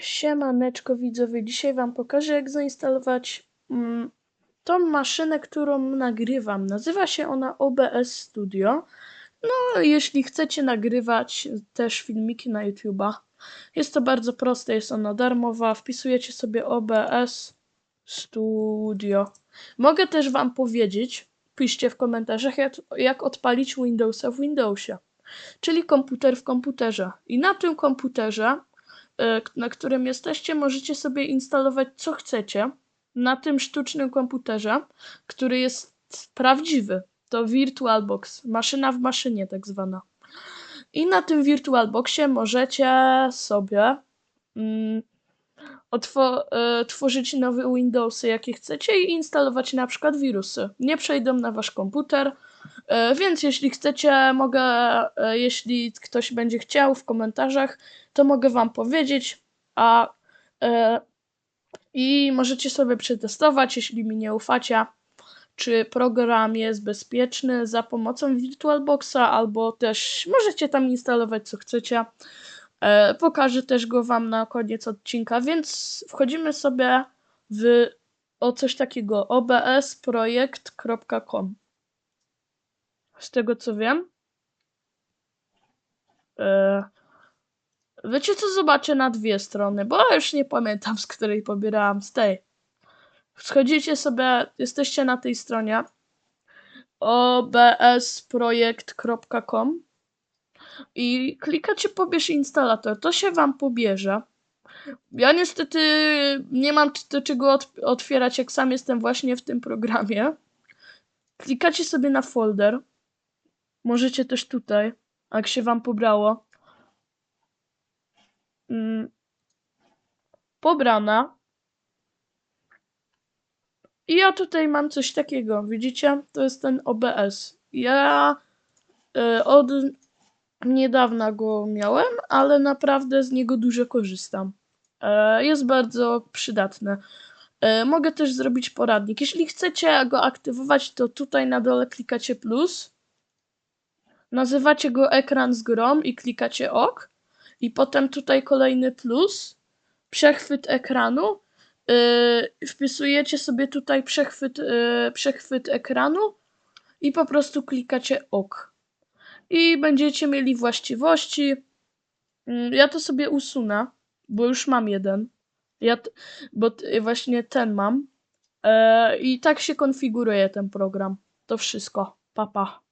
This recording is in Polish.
Siemaneczko widzowie, dzisiaj wam pokażę jak zainstalować mm, tą maszynę, którą nagrywam. Nazywa się ona OBS Studio. No, jeśli chcecie nagrywać też filmiki na YouTube'a, jest to bardzo proste, jest ona darmowa. Wpisujecie sobie OBS Studio. Mogę też wam powiedzieć, piszcie w komentarzach, jak, jak odpalić Windowsa w Windowsie, czyli komputer w komputerze. I na tym komputerze na którym jesteście, możecie sobie instalować co chcecie na tym sztucznym komputerze, który jest prawdziwy. To VirtualBox, maszyna w maszynie tak zwana. I na tym VirtualBoxie możecie sobie mm, e, tworzyć nowe Windowsy, jakie chcecie i instalować na przykład wirusy. Nie przejdą na wasz komputer, e, więc jeśli chcecie, mogę, e, jeśli ktoś będzie chciał w komentarzach, to mogę wam powiedzieć, a e, i możecie sobie przetestować, jeśli mi nie ufacie, czy program jest bezpieczny za pomocą VirtualBoxa, albo też możecie tam instalować co chcecie. E, pokażę też go Wam na koniec odcinka, więc wchodzimy sobie w o coś takiego obsprojekt.com. Z tego co wiem. E, wiecie co zobaczę na dwie strony, bo ja już nie pamiętam z której pobierałam z tej. Schodzicie sobie, jesteście na tej stronie obsprojekt.com i klikacie pobierz instalator. To się wam pobierze. Ja niestety nie mam do czego ot- otwierać, jak sam jestem właśnie w tym programie. Klikacie sobie na folder. Możecie też tutaj, jak się wam pobrało. Mm. Pobrana. I ja tutaj mam coś takiego, widzicie? To jest ten OBS. Ja y, od niedawna go miałem, ale naprawdę z niego dużo korzystam. E, jest bardzo przydatny. E, mogę też zrobić poradnik. Jeśli chcecie go aktywować, to tutaj na dole klikacie plus. Nazywacie go ekran z grom i klikacie OK. I potem tutaj kolejny plus. Przechwyt ekranu. E, wpisujecie sobie tutaj przechwyt, e, przechwyt ekranu i po prostu klikacie OK i będziecie mieli właściwości. Mm, Ja to sobie usunę, bo już mam jeden. Ja bo właśnie ten mam. E, I tak się konfiguruje ten program. To wszystko. Papa. Pa.